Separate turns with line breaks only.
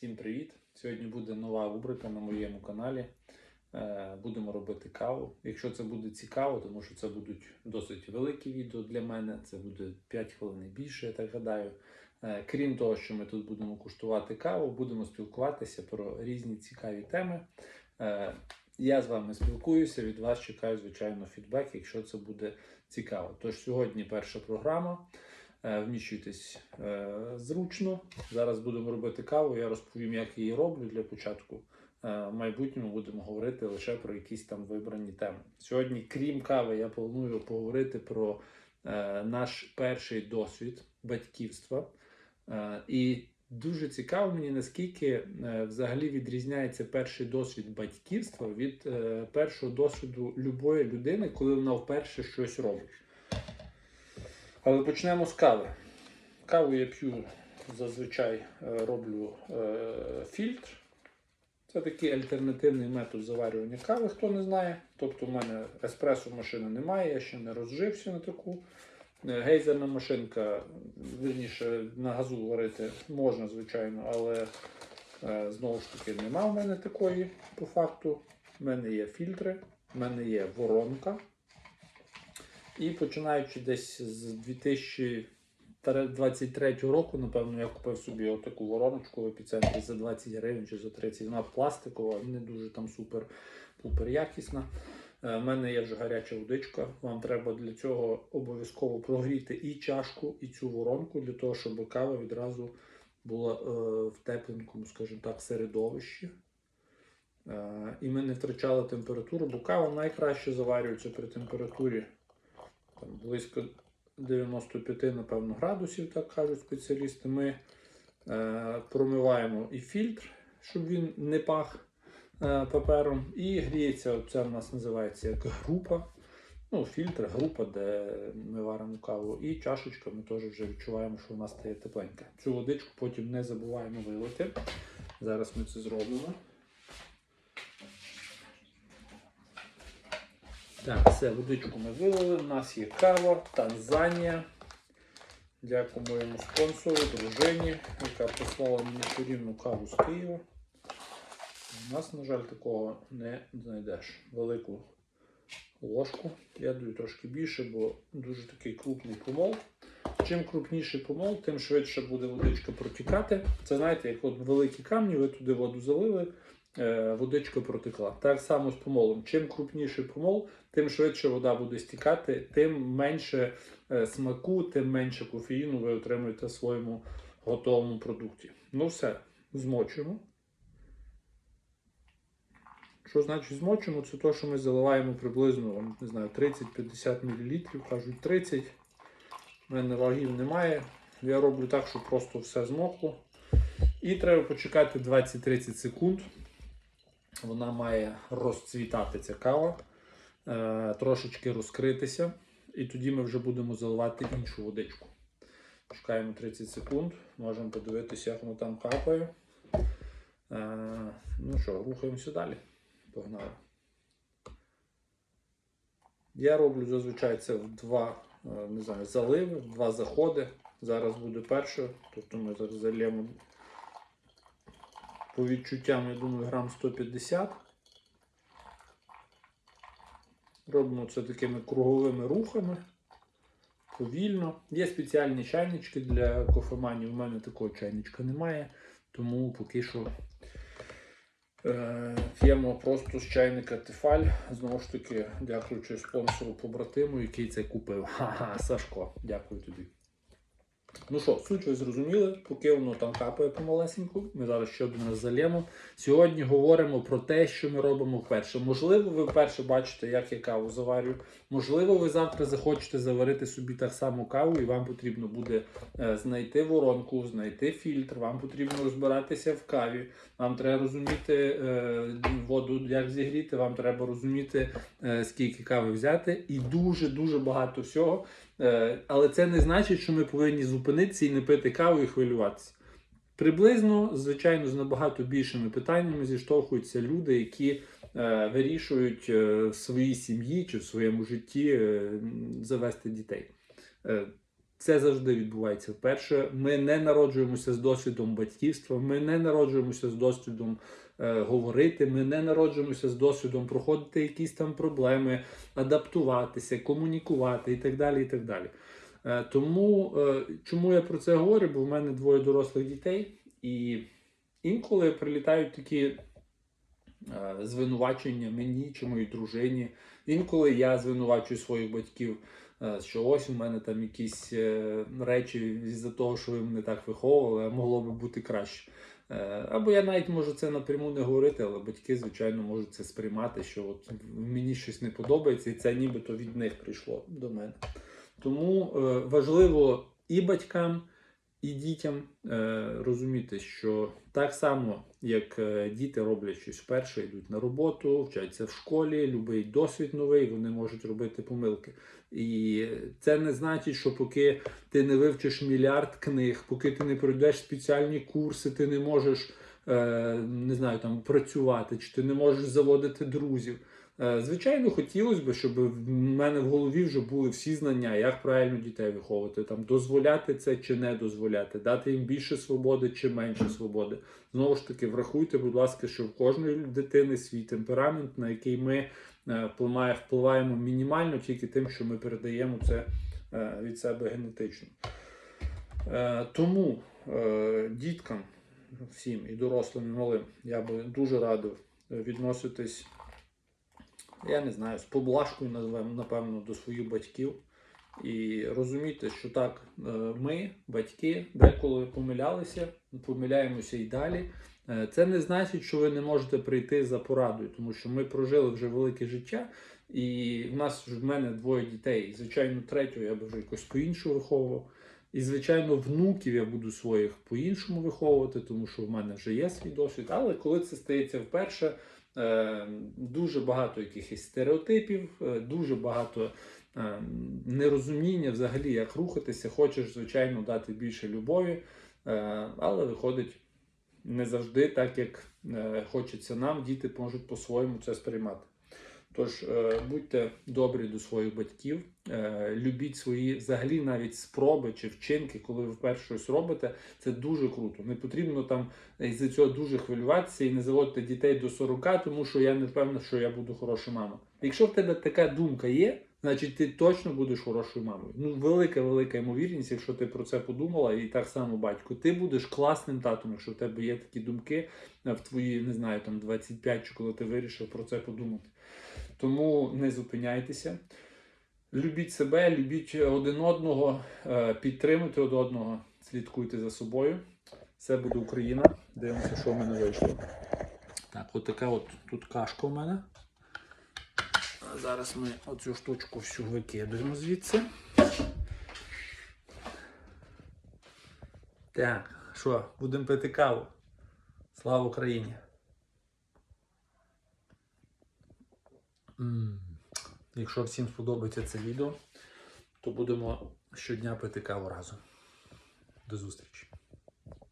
Всім привіт! Сьогодні буде нова рубрика на моєму каналі. Е, Будемо робити каву. Якщо це буде цікаво, тому що це будуть досить великі відео для мене. Це буде 5 хвилин більше, я так гадаю. Е, Крім того, що ми тут будемо куштувати каву, будемо спілкуватися про різні цікаві теми. Е, Я з вами спілкуюся. Від вас чекаю, звичайно, фідбек, якщо це буде цікаво. Тож сьогодні перша програма. Е, Вміщуйтесь е, зручно. Зараз будемо робити каву. Я розповім, як її роблю для початку. Е, В майбутньому будемо говорити лише про якісь там вибрані теми. Сьогодні, крім кави, я планую поговорити про наш перший досвід батьківства. І дуже цікаво мені, наскільки взагалі відрізняється перший досвід батьківства від першого досвіду любої людини, коли вона вперше щось робить. Але почнемо з кави. Каву я п'ю зазвичай е, роблю е, фільтр. Це такий альтернативний метод заварювання кави, хто не знає. Тобто в мене еспресо машини немає, я ще не розжився на таку. Е, Гейзерна машинка, вірніше, на газу варити можна, звичайно, але знову ж таки нема в мене такої по факту. У мене є фільтри, в мене є воронка. І починаючи десь з 2023 року, напевно, я купив собі отаку вороночку в епіцентрі за 20 гривень чи за 30. Вона пластикова, не дуже там супер-пупер якісна. У мене є вже гаряча водичка. Вам треба для цього обов'язково прогріти і чашку, і цю воронку, для того, щоб кава відразу була е, в тепленькому, скажімо так, середовищі. Е, і ми не втрачали температуру, бо кава найкраще заварюється при температурі там, близько 95, напевно, градусів, так кажуть спеціалісти. Ми е, промиваємо і фільтр, щоб він не пах е, папером. І гріється, це в нас називається як група. Ну, фільтр, група, де ми варимо каву. І чашечка, ми теж вже відчуваємо, що вона стає тепленька. Цю водичку потім не забуваємо вилити. Зараз ми це зробимо. Так, все, водичку ми вилили. У нас є кава, Танзанія. Дякую моєму спонсору, дружині, яка прислала мені чарівну каву з Києва. У нас, на жаль, такого не знайдеш. Велику ложку. Я даю трошки більше, бо дуже такий крупний помол. Чим крупніший помол, тим швидше буде водичка протікати. Це знаєте, як от великі камні, ви туди воду залили, е, водичка протекла. Так само з помолом. Чим крупніший помол, тим швидше вода буде стікати, тим менше е, смаку, тим менше кофеїну ви отримуєте в своєму готовому продукті. Ну все, змочуємо. Що значить змочуємо? Це те, що ми заливаємо приблизно не знаю, 30-50 мл, кажуть 30. У мене вагів немає. Я роблю так, щоб просто все змокло. І треба почекати 20-30 секунд. Вона має розцвітати ця кава, трошечки розкритися. І тоді ми вже будемо заливати іншу водичку. Чекаємо 30 секунд, можемо подивитися, як воно там капає. Е, ну що, рухаємося далі. Погнали. Я роблю зазвичай це в два е, не знаю, заливи, в два заходи. Зараз буде перше. Тобто ми зараз зальємо по відчуттям, я думаю, грам 150. Робимо це такими круговими рухами. Повільно. Є спеціальні чайнички для кофеманів. У мене такого чайничка немає, тому поки що е, п'ємо просто з чайника Тефаль. Знову ж таки, дякуючи спонсору побратиму, який це купив. Ха-ха, Сашко, дякую тобі. Ну що, суть ви зрозуміли, поки воно там капає помалесеньку, ми зараз ще один раз зальємо. Сьогодні говоримо про те, що ми робимо вперше. Можливо, ви вперше бачите, як я каву заварю. Можливо, ви завтра захочете заварити собі так само каву, і вам потрібно буде е, знайти воронку, знайти фільтр, вам потрібно розбиратися в каві, вам треба розуміти е, воду, як зігріти, вам треба розуміти, е, скільки кави взяти, і дуже-дуже багато всього. Е, Але це не значить, що ми повинні зупинитися і не пити каву і хвилюватися. Приблизно, звичайно, з набагато більшими питаннями зіштовхуються люди, які е, вирішують е, в своїй сім'ї чи в своєму житті завести дітей. Це завжди відбувається вперше. Ми не народжуємося з досвідом батьківства, ми не народжуємося з досвідом говорити, ми не народжуємося з досвідом проходити якісь там проблеми, адаптуватися, комунікувати і так далі. І так далі. Е, тому е, чому я про це говорю? Бо в мене двоє дорослих дітей, і інколи прилітають такі е, звинувачення мені чи моїй дружині. Інколи я звинувачую своїх батьків, е, що ось у мене там якісь е, речі з-за того, що ви мене так виховували, а могло би бути краще. Е, Або я навіть можу це напряму не говорити, але батьки, звичайно, можуть це сприймати, що от мені щось не подобається, і це нібито від них прийшло до мене. Тому е, важливо і батькам, і дітям е, розуміти, що так само, як е, діти роблять щось вперше, йдуть на роботу, вчаться в школі, любий досвід новий, вони можуть робити помилки. І це не значить, що поки ти не вивчиш мільярд книг, поки ти не пройдеш спеціальні курси, ти не можеш е, не знаю, там працювати, чи ти не можеш заводити друзів. Е, Звичайно, хотілося б, щоб в мене в голові вже були всі знання, як правильно дітей виховувати, там дозволяти це чи не дозволяти, дати їм більше свободи чи менше свободи. Знову ж таки, врахуйте, будь ласка, що в кожної дитини свій темперамент, на який ми е, впливаємо мінімально тільки тим, що ми передаємо це е, від себе генетично. Тому діткам всім і дорослим, і малим я би дуже радив відноситись я не знаю, з поблажкою назвемо, напевно, до своїх батьків. І розуміти, що так, е, ми, батьки, деколи помилялися, помиляємося і далі. Е, Це не значить, що ви не можете прийти за порадою, тому що ми прожили вже велике життя, і в нас в мене двоє дітей. Звичайно, третього я би вже якось по-іншому виховував. І, звичайно, внуків я буду своїх по-іншому виховувати, тому що в мене вже є свій досвід. Але коли це стається вперше, дуже багато якихось стереотипів, е, дуже багато е, нерозуміння взагалі, як рухатися. Хочеш, звичайно, дати більше любові, е, але виходить не завжди так, як е, хочеться нам. Діти можуть по-своєму це сприймати. Тож е, будьте добрі до своїх батьків, е, любіть свої взагалі навіть спроби чи вчинки, коли ви вперше щось робите, це дуже круто. Не потрібно там із-за цього дуже хвилюватися і не заводити дітей до 40, тому що я не впевнений, що я буду хороша мама. Якщо в тебе така думка є, значить ти точно будеш хорошою мамою. Ну, велика, велика ймовірність, якщо ти про це подумала, і так само батько, ти будеш класним татом, якщо в тебе є такі думки е, в твої, не знаю, там 25 чи коли ти вирішив про це подумати. Тому не зупиняйтеся. Любіть себе, любіть один одного, е, підтримуйте один одного, слідкуйте за собою. Все буде Україна. Дивимося, що в мене вийшло. Так, от така от тут кашка у мене. А Зараз ми оцю штучку всю викидуємо звідси. Так, що, будемо пити каву. Слава Україні! Якщо всім сподобається це відео, то будемо щодня пити каву разом. До зустрічі!